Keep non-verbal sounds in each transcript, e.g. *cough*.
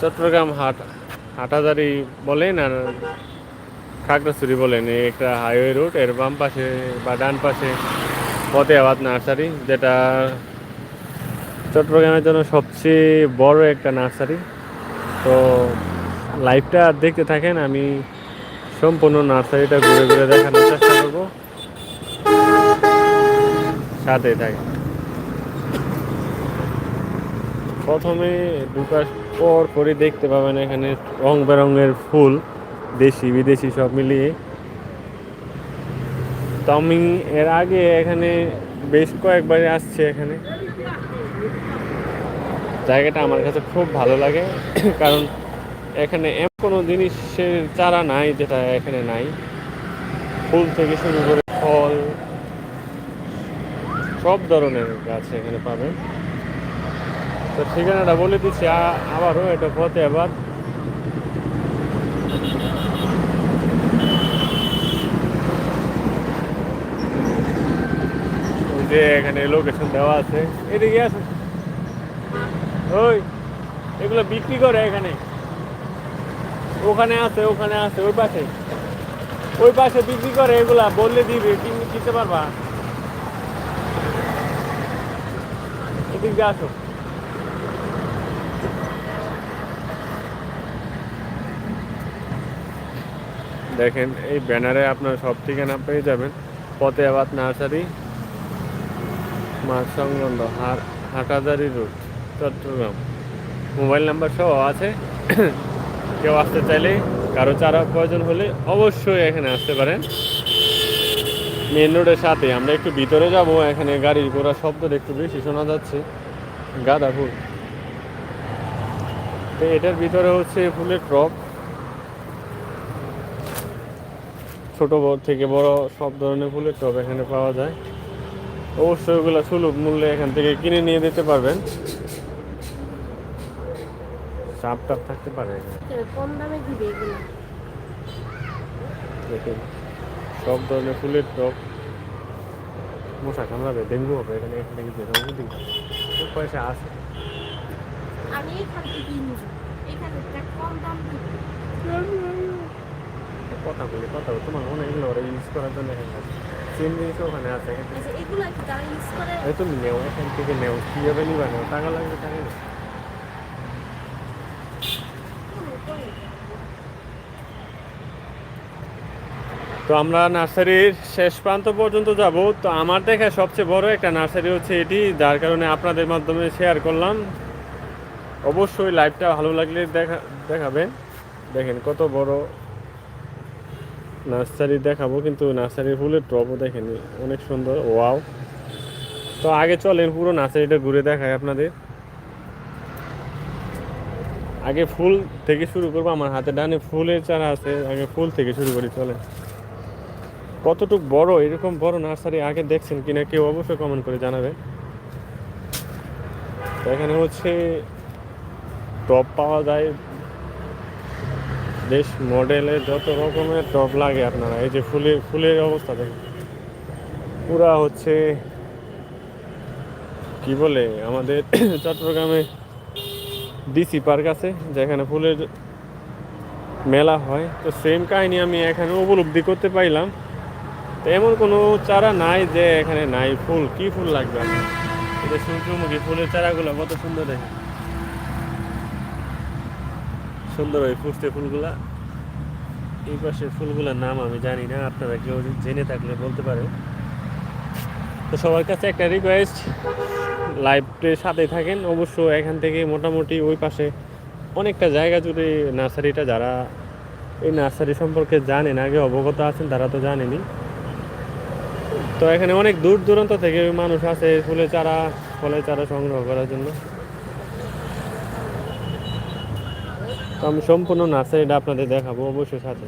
চট্টগ্রাম হাট হাটাজারি বলেন আর খাগড়াছড়ি বলেন একটা হাইওয়ে রুট এর বাম পাশে বা ডান পাশে ফতেহাবাদ নার্সারি, যেটা চট্টগ্রামের জন্য সবচেয়ে বড় একটা নার্সারি। তো লাইভটা দেখতে থাকেন, আমি সম্পূর্ণ নার্সারিটা ঘুরে ঘুরে দেখানোর চেষ্টা করব। সাথে থাকে প্রথমে ঢুকার পর পরে দেখতে পাবেন এখানে রং বেরঙের ফুল, দেশি, বিদেশি সব মিলিয়ে। তো আমি এর আগে এখানে বেশ কয়েকবার আসছে এখানে। জায়গাটা আমার কাছে খুব ভালো লাগে, *coughs* কারণ এখানে এমন কোনো জিনিসের চারা নাই যেটা এখানে নাই। ফুল থেকে শুরু করে ফল, সব ধরনের গাছ এখানে পাবেন। তো ঠিকানাটা বলে দিচ্ছি আবারও এটা আবার। যে এখানে লোকেশন দেওয়া আছে, এদিকে আছে ওই, এগুলো বিক্রি করে এখানে। ওখানে আছে ওখানে আছে, ওই পাশে। ওই পাশে বিক্রি করে এগুলা বললে দিবে কিনে কিনতে পারবা? এদিক দিয়ে আসো। দেখেন, এই ব্যানারে আপনার সব ঠিকানা পেয়ে যাবেন। ফতেহাবাদ নার্সারি মাছ সংলগ্ন হাট Hathazari road, Chattogram. Mobile number সহ আছে। কেউ আসতে চাইলে, কারও চারা প্রয়োজন হলে অবশ্যই এখানে আসতে পারেন। মেন রোডের সাথে আমরা একটু ভিতরে যাব, এখানে গাড়ির ঘোড়া শব্দটা একটু বেশি শোনা যাচ্ছে। গাঁদা ফুল তো এটার ভিতরে হচ্ছে ফুলের টপ ছোট বড় থেকে বড় সব ধরনের ফুলের টব এখানে পাওয়া যায়। অবশ্যই ওগুলো সুলভ মূল্যে এখান থেকে কিনে নিয়ে দিতে পারবেন। চাপ টাপ থাকতে পারে দেখুন সব ধরনের ফুলের টব। মশা কামড়াবে ডেঙ্গু হবে এখানে এখানে কিন্তু পয়সা আছে। আমি এখান থেকে এখানে কম দাম কথা বলি কথা বলি। তোমার মনে হয় এগুলো ওরা ইউজ করার জন্য আছে সেম জিনিস ওখানে আছে। আচ্ছা এগুলো কি তারা ইউজ করে? এই তুমি নেও এখান থেকে নেও। কীভাবে নিবা নেও? টাকা লাগবে টাকা নেও তো আমরা নার্সারির শেষ প্রান্ত পর্যন্ত যাব। তো আমার দেখা সবচেয়ে বড় একটা নার্সারি হচ্ছে এটি যার কারণে আপনাদের মাধ্যমে শেয়ার করলাম। অবশ্যই লাইভটা ভালো লাগলে দেখা দেখাবেন। দেখেন কত বড় নার্সারি দেখাবো, কিন্তু নার্সারির ফুলের টবও দেখেন। অনেক সুন্দর, ওয়াও। তো আগে চলেন পুরো নার্সারিটা ঘুরে দেখায় আপনাদের। আগে ফুল থেকে শুরু করব, আমার হাতে ডানে ফুলের চারা আছে, আগে ফুল থেকে শুরু করি চলে কতটুক বড়, এরকম বড় নার্সারি আগে দেখছেন কিনা কেউ অবশ্যই কমেন্ট করে জানাবে এখানে হচ্ছে টপ পাওয়া যায় বেশ মডেলের যত রকমের টপ লাগে আপনারা, এই যে ফুলের ফুলের অবস্থা দেখেন। পুরা হচ্ছে, কি বলে, আমাদের *clears throat* চট্টগ্রামে ডিসি পার্ক আছে, যেখানে ফুলের মেলা হয়। তো সেম কাহিনী আমি এখানে উপলব্ধি করতে পাইলাম। তো এমন কোনো চারা নাই যে এখানে নাই ফুল। কি ফুল লাগবে আপনার? সূর্যমুখী ফুলের চারাগুলো কত সুন্দর দেখে সুন্দর ওই ফুটতে ফুলগুলা। এই পাশে ফুলগুলোর নাম আমি জানি না, আপনারা কেউ জেনে থাকলে বলতে পারে তো সবার কাছে একটা রিকোয়েস্ট লাইভের সাথে থাকেন অবশ্য এখান থেকে মোটামুটি ওই পাশে অনেকটা জায়গা জুড়ে নার্সারিটা, যারা এই নার্সারি সম্পর্কে জানেন, আগে অবগত আছেন, তারা তো জানেনি তো এখানে অনেক দূর দূরান্ত থেকে মানুষ আসে ফুলের চারা, ফলের চারা সংগ্রহ করার জন্য। তো আমি সম্পূর্ণ নার্সারিটা আপনাদের দেখাবো, অবশ্যই সাথে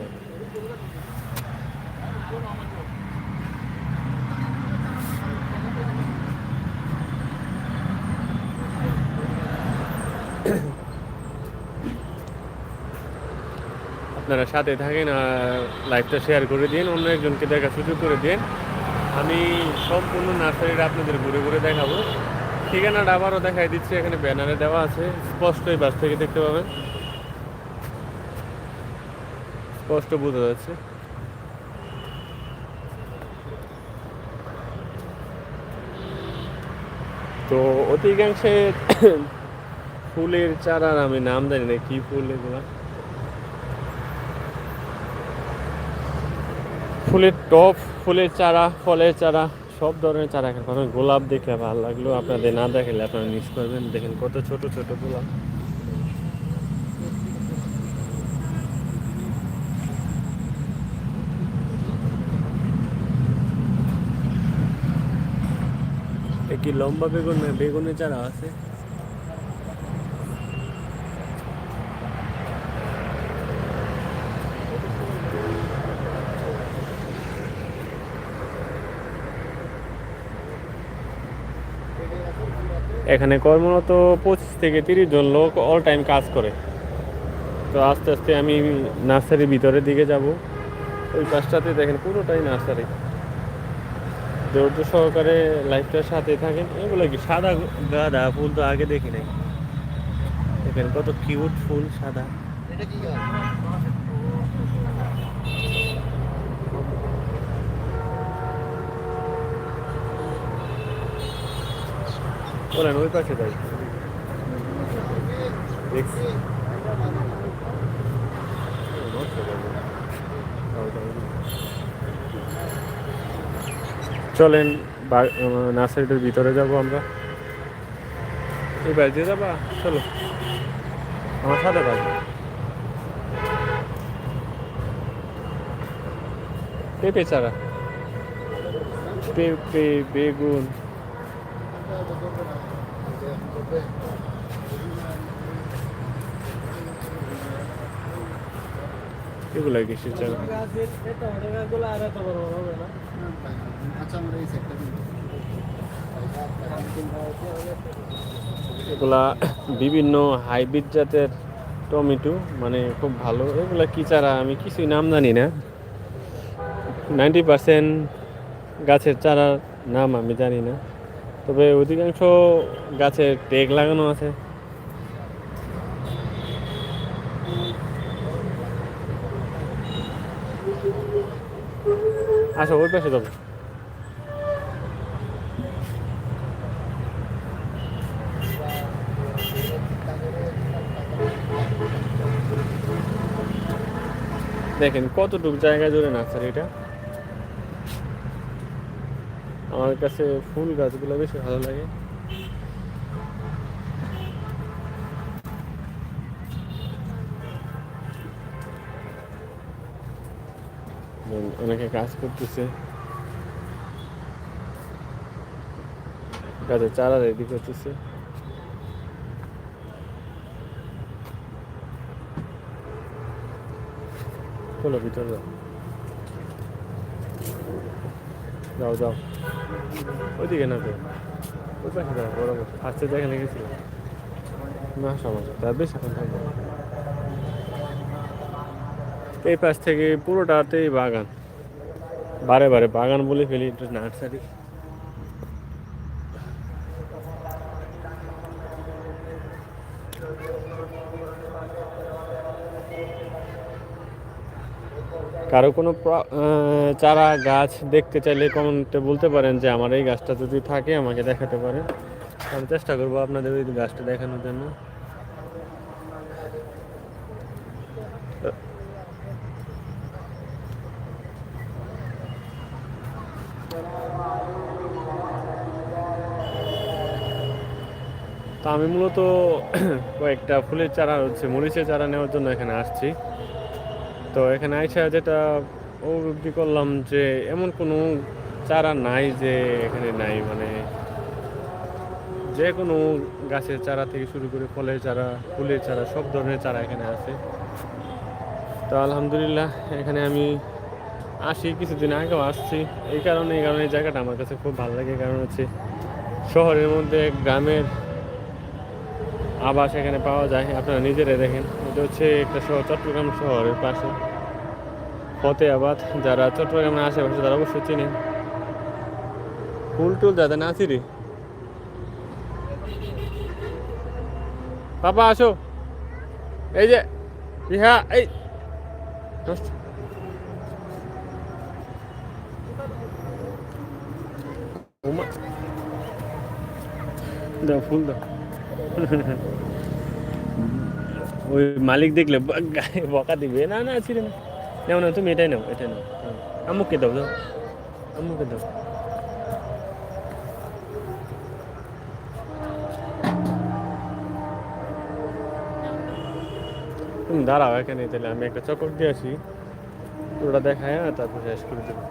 আপনারা সাথে থাকেন আর লাইভটা শেয়ার করে দিন, অন্য একজনকে দেখা সুযোগ করে দিন। আমি সম্পূর্ণ নার্সারিটা আপনাদের ঘুরে ঘুরে দেখাবো। ঠিকানাটা আবারও দেখাই দিচ্ছি, এখানে ব্যানারে দেওয়া আছে স্পষ্টই বাস থেকে দেখতে পাবেন। স্পষ্ট বোঝা যাচ্ছে। তো অধিকাংশে ফুলের চারার আমি নাম জানি না, কি ফুল এগুলা? ফুলের টপ, ফুলের চারা, ফলের চারা, সব ধরনের চারা এখানে গোলাপ দেখে ভালো লাগল। আপনাদের না দেখালে আপনারা মিস করবেন। দেখেন কত ছোট ছোট গোলাপ। কি লম্বা বেগুন না বেগুনের চারা আছে? এখানে কর্মরত পঁচিশ থেকে তিরিশ জন লোক অল টাইম কাজ করে। তো আস্তে আস্তে আমি নার্সারির ভিতরের দিকে যাব। ওই পাশটাতে দেখেন পুরোটাই নার্সারি। ধৈর্য সহকারে লাইফটার সাথে থাকেন এগুলো কি সাদা গাঁদা ফুল তো আগে দেখি নাই দেখেন কত কিউট ফুল সাদা বলেন ওই পাশে যাই দেখছি চলেন বা- নার্সারিটার ভিতরে যাব আমরা। এই বাড়ি দিয়ে যাবা চলো। আমার সাথে থাকবে পেঁপে চারা। পেঁপে বেগুন। এগুলো কিসের চারা এগুলা বিভিন্ন হাইব্রিড জাতের টমেটো মানে খুব ভালো। এগুলা কি চারা? আমি কিছুই নাম জানি না। নাইনটি পার্সেন্ট গাছের চারার নাম আমি জানি না। তবে অধিকাংশ গাছের টেক লাগানো আছে। আচ্ছা ওই পাশে যাব। দেখেন কতটুকু জায়গা জুড়ে নার্সারিটা আমার কাছে ফুল গাছগুলো বেশি ভালো লাগে এবং অনেকে কাজ করতেছে গাছের চারা রেডি করতেছে চলো ভিতরে যাও যাও যাও ওইদিকে না তো ওই পাশে যাও বরাবর আসতে যেখানে গেছিল না সমস্যা তার বেশ এখন থাকব এই পাশ থেকে পুরোটাতেই বাগান বারে বারে বাগান বলে ফেলি এটা নার্সারি কারও কোনো চারা গাছ দেখতে চাইলে কমেন্টে বলতে পারেন যে আমার এই গাছটা যদি থাকে, আমাকে দেখাতে পারেন। আমি চেষ্টা করব আপনাদের ওই গাছটা দেখানোর জন্য। তা আমি মূলত *coughs* কয়েকটা ফুলের চারা হচ্ছে মরিচের চারা নেওয়ার জন্য এখানে আসছি। তো এখানে আইসা যেটা উপলব্ধি করলাম যে এমন কোনো চারা নাই যে এখানে নাই মানে যে কোনো গাছের চারা থেকে শুরু করে ফলের চারা, ফুলের চারা, সব ধরনের চারা এখানে আছে। তো আলহামদুলিল্লাহ, এখানে আমি আসি, কিছুদিন আগেও আসছি। এই কারণে এই কারণে এই জায়গাটা আমার কাছে খুব ভালো লাগে। কারণ হচ্ছে শহরের মধ্যে, গ্রামের আবাস এখানে পাওয়া যায়, আপনারা নিজেরাই দেখেন। এটা হচ্ছে একটা শহর, চট্টগ্রাম শহরের পাশে। ফতেহাবাদ যারা চট্টগ্রামের আশেপাশে, তারা অবশ্যই চিনেন। ফুল টুল যাতে না আছি রে পাপা, আসো। এই যে, ইহা, এই। দাও, ফুল দাও। ওই মালিক দেখলে বকা দিবে। না না ছিল না। নাও না তুমি এটাই নাও এটাই নাও। আম্মুকে দাও দাও। আম্মুকে দাও। তুমি দাঁড়াও এখানে তাহলে, আমি একটা চকর দিয়ে আসি। পুরোটা দেখায় তারপর শেষ করে দেবো।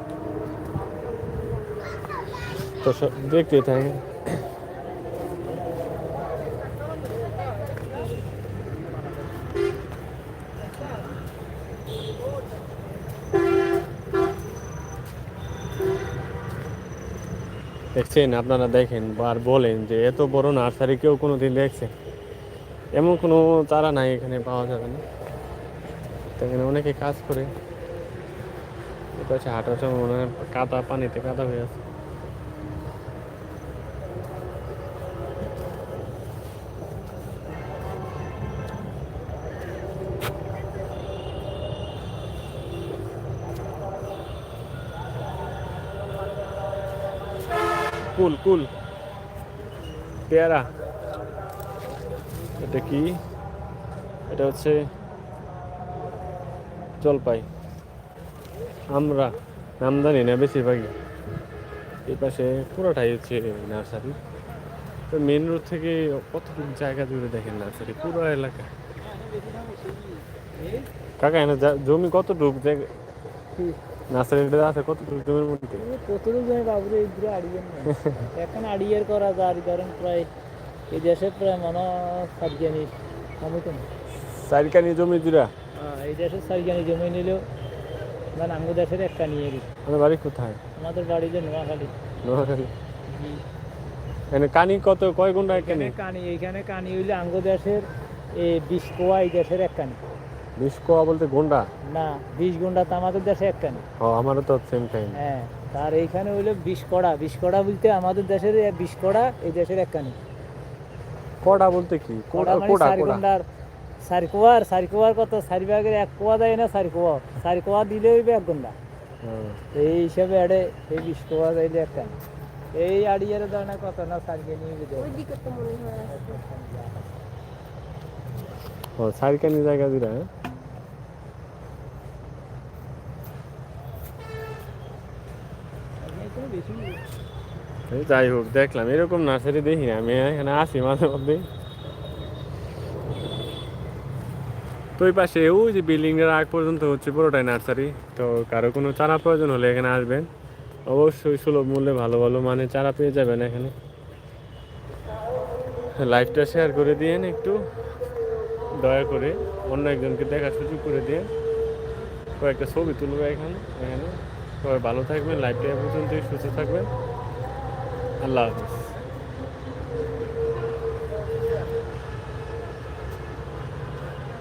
তো দেখতে থাকে। দেখছেন, আপনারা দেখেন আর বলেন যে এত বড় নার্সারি কেউ কোনো দিন দেখছে? এমন কোনো তারা নাই এখানে পাওয়া যাবে না। এখানে অনেকে কাজ করে। এটা হাঁটার সময় মনে হয় কাদা, পানিতে কাদা হয়ে আছে। কুল কুল। পেয়ারা। এটা কি? এটা হচ্ছে জলপাই। আমরা নাম জানি না বেশিরভাগই। এই পাশে পুরোটাই হচ্ছে নার্সারি। তো মেন রোড থেকে কতটুকু জায়গা জুড়ে দেখেন নার্সারি? পুরো এলাকা। কাকা, এনে জমি কতটুকু? জায়গা নার্সারিটা আছে কতটুকু জমির মধ্যে? কতটুকু জমি বাবুরে এই দূরে আড়িয়েন এখন আড়িয়ার করা যার কারণ প্রায় এই দেশে প্রায় মনে সাতজ্ঞানী কমিত না চারিকানি জমি জুড়া হ্যাঁ, এই দেশে সাতজ্ঞানী জমি নিলেও মানে আঙ্গু দেশের একটা নিয়ে গেছে আমার বাড়ি কোথায়? আমাদের বাড়ি যে নোয়াখালী। নোয়াখালী। এখানে কানি কত কয় এখানে এখানে কানি এইখানে কানি হইলে আঙ্গু দেশের এই বিশ কোয়া এই দেশের এক কানি বিশ কোয়া বলতে গুন্ডা? না বিশ গুন্ডা তো আমাদের দেশে এক কানি ও আমারও তো সেম টাইম হ্যাঁ তার এইখানে হইল বিশ কড়া। বিশ কড়া বলতে আমাদের দেশের বিশ কড়া এই দেশের এক কানি কোডা বলতে কি? কোডা কোড়া কোডা চারি কোয়ার কোয়ার কত চারি ভাগের এক কোয়া দেয় না চারি কোয়া চারি কোয়া দিলে হইবে এক ঘণ্টা হ্যাঁ। এই হিসাবে আড়ে এই বিশ কোয়া দিলে একটা এই আড়িয়ার দানা কত না চারিকে নিয়ে। তো মনে হয়। আছে। ও চারিকানি জায়গা জুড়া হ্যাঁ? যাই হোক, দেখলাম। এরকম নার্সারি দেখি না, আমি এখানে আসি মাঝে মধ্যে। তো ওই পাশে ওই যে বিল্ডিং এর আগ পর্যন্ত হচ্ছে পুরোটাই নার্সারি। তো কারও কোনো চারা প্রয়োজন হলে এখানে আসবেন। অবশ্যই সুলভ মূল্যে ভালো ভালো মানে চারা পেয়ে যাবেন এখানে। লাইভটা শেয়ার করে দিয়েন একটু। দয়া করে অন্য একজনকে দেখা সুযোগ করে দিয়ে কয়েকটা ছবি তুলবে এখানে এখানে। সবাই ভালো থাকবেন লাইফটাই এ পর্যন্তই, সুস্থ থাকবেন। আল্লাহ হাফিজ।